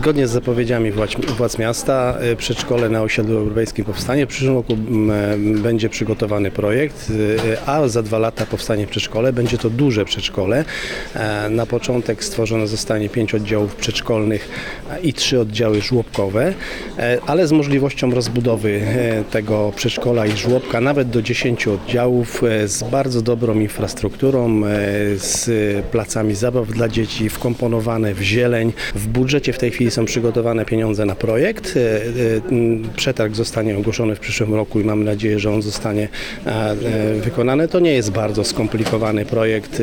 Zgodnie z zapowiedziami władz, władz miasta e, przedszkole na osiedlu europejskim powstanie. W przyszłym roku e, będzie przygotowany projekt, e, a za dwa lata powstanie przedszkole. Będzie to duże przedszkole. Na początek stworzone zostanie pięć oddziałów przedszkolnych i trzy oddziały żłobkowe, ale z możliwością rozbudowy tego przedszkola i żłobka nawet do 10 oddziałów z bardzo dobrą infrastrukturą, z placami zabaw dla dzieci, wkomponowane w zieleń. W budżecie w tej chwili są przygotowane pieniądze na projekt. E, e, Przetarg zostanie ogłoszony w przyszłym roku i mamy nadzieję, że on zostanie e, wykonany. To nie jest bardzo skomplikowany projekt.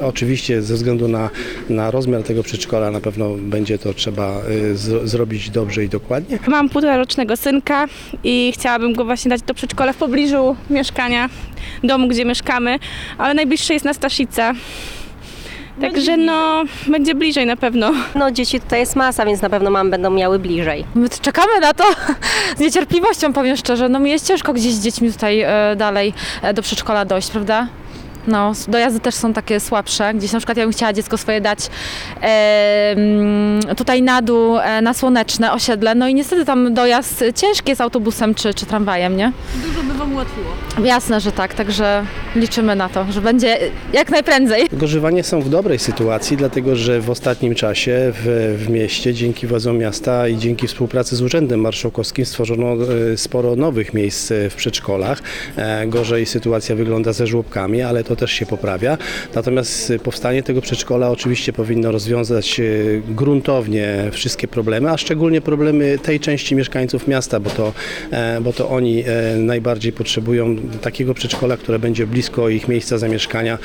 Oczywiście ze względu na, na rozmiar tego przedszkola na pewno będzie to trzeba z, zrobić dobrze i dokładnie. Mam półtora rocznego synka i chciałabym go właśnie dać do przedszkola w pobliżu mieszkania, domu, gdzie mieszkamy, ale najbliższe jest na Staszice. Także no, będzie bliżej na pewno. No dzieci tutaj jest masa, więc na pewno mamy będą miały bliżej. My t- czekamy na to z niecierpliwością, powiem szczerze. No mi jest ciężko gdzieś z dziećmi tutaj e, dalej e, do przedszkola dojść, prawda? No, dojazdy też są takie słabsze. Gdzieś na przykład ja bym chciała dziecko swoje dać e, mm, tutaj na dół, e, na słoneczne osiedle. No i niestety tam dojazd ciężki jest autobusem czy, czy tramwajem, nie? Dużo by Wam ułatwiło. Jasne, że tak, także liczymy na to, że będzie jak najprędzej. Gorzywanie są w dobrej sytuacji, dlatego że w ostatnim czasie w, w mieście dzięki władzom miasta i dzięki współpracy z Urzędem Marszałkowskim stworzono e, sporo nowych miejsc e, w przedszkolach. E, Gorzej sytuacja wygląda ze żłobkami, ale to też się poprawia. Natomiast powstanie tego przedszkola oczywiście powinno rozwiązać gruntownie wszystkie problemy, a szczególnie problemy tej części mieszkańców miasta, bo to, bo to oni najbardziej potrzebują takiego przedszkola, które będzie blisko ich miejsca zamieszkania.